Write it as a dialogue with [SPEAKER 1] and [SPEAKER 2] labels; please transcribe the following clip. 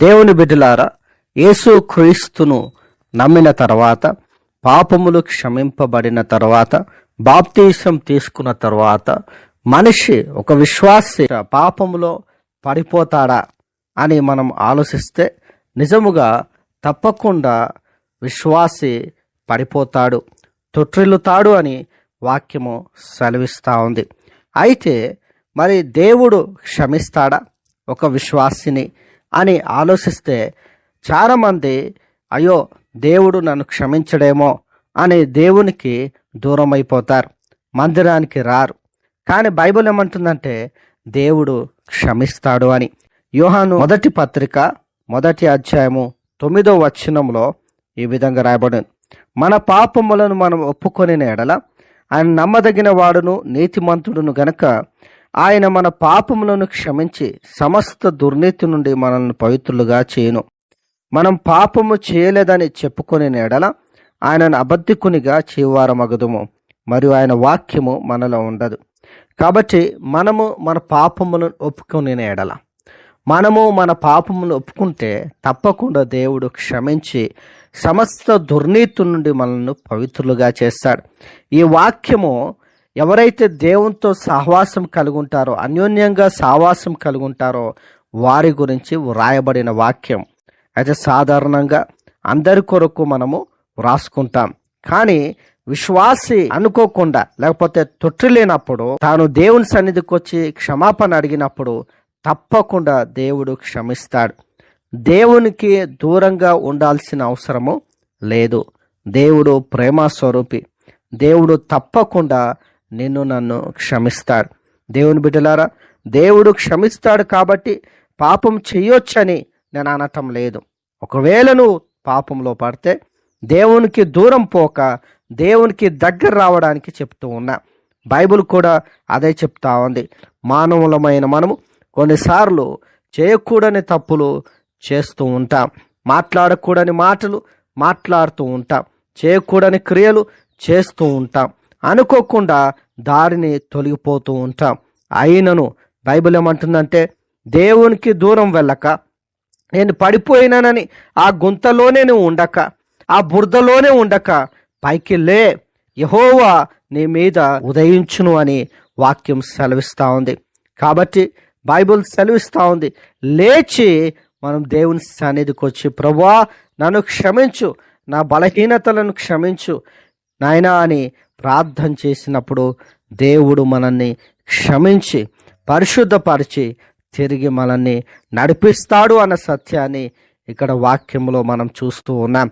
[SPEAKER 1] దేవుని బిడ్డలారా యేసు క్రీస్తును నమ్మిన తర్వాత పాపములు క్షమింపబడిన తర్వాత బాప్తీసం తీసుకున్న తర్వాత మనిషి ఒక విశ్వాసి పాపములో పడిపోతాడా అని మనం ఆలోచిస్తే నిజముగా తప్పకుండా విశ్వాసి పడిపోతాడు తొట్రిల్లుతాడు అని వాక్యము సెలవిస్తూ ఉంది. అయితే మరి దేవుడు క్షమిస్తాడా ఒక విశ్వాసిని? అని ఆలోచిస్తే చాలామంది అయ్యో దేవుడు నన్ను క్షమించడేమో అని దేవునికి దూరం అయిపోతారు మందిరానికి రారు. కానీ బైబిల్ ఏమంటుందంటే దేవుడు క్షమిస్తాడు అని. యోహాను మొదటి పత్రిక మొదటి అధ్యాయము తొమ్మిదో వచనంలో ఈ విధంగా రాయబడింది. మన పాపములను మనం ఒప్పుకొని ఎడల ఆయన నమ్మదగిన వాడును నీతిమంతుడును గనక ఆయన మన పాపములను క్షమించి సమస్త దుర్నీతి నుండి మనల్ని పవిత్రులుగా చేయను. మనం పాపము చేయలేదని చెప్పుకొని ఎడల ఆయనను అబద్ధికునిగా చేయవారమగదుము. మరియు ఆయన వాక్యము మనలో ఉండదు. కాబట్టి మనము మన పాపములను ఒప్పుకొని ఎడల మనము మన పాపమును ఒప్పుకుంటే తప్పకుండా దేవుడు క్షమించి సమస్త దుర్నీతి నుండి మనల్ని పవిత్రులుగా చేస్తాడు. ఈ వాక్యము ఎవరైతే దేవునితో సహవాసం కలిగి ఉంటారో అన్యోన్యంగా సహవాసం కలిగి ఉంటారో వారి గురించి వ్రాయబడిన వాక్యం. అయితే సాధారణంగా అందరి కొరకు మనము వ్రాసుకుంటాం. కానీ విశ్వాసి అనుకోకుండా లేకపోతే తొట్టిలేనప్పుడు తాను దేవుని సన్నిధికి వచ్చి క్షమాపణ అడిగినప్పుడు తప్పకుండా దేవుడు క్షమిస్తాడు. దేవునికి దూరంగా ఉండాల్సిన అవసరము లేదు. దేవుడు ప్రేమ స్వరూపి దేవుడు తప్పకుండా నిన్ను నన్ను క్షమిస్తాడు. దేవుని బిడ్డలారా దేవుడు క్షమిస్తాడు కాబట్టి పాపం చెయ్యొచ్చని నేను అనటం లేదు. ఒకవేళ నువ్వు పాపంలో పడితే దేవునికి దూరం పోక దేవునికి దగ్గర రావడానికి చెప్తూ ఉన్నా. బైబిల్ కూడా అదే చెప్తా ఉంది. మానవులమైన మనము కొన్నిసార్లు చేయకూడని తప్పులు చేస్తూ ఉంటాం. మాట్లాడకూడని మాటలు మాట్లాడుతూ ఉంటాం. చేయకూడని క్రియలు చేస్తూ ఉంటాం. అనుకోకుండా దారిని తొలగిపోతూ ఉంటాం. అయినను బైబిల్ ఏమంటుందంటే దేవునికి దూరం వెళ్ళక నేను పడిపోయినానని ఆ గుంతలోనే నువ్వు ఉండక ఆ బురదలోనే ఉండక పైకి లే యహోవా నీ మీద ఉదయించును అని వాక్యం సెలవిస్తూ ఉంది. కాబట్టి బైబిల్ సెలవిస్తూ ఉంది. లేచి మనం దేవుని సన్నిధికి వచ్చి ప్రభా నన్ను క్షమించు నా బలహీనతలను క్షమించు నాయనా అని ప్రార్థన చేసినప్పుడు దేవుడు మనల్ని క్షమించి పరిశుద్ధపరిచి తిరిగి మనల్ని నడిపిస్తాడు అన్న సత్యాన్ని ఇక్కడ వాక్యంలో మనం చూస్తూ ఉన్నాం.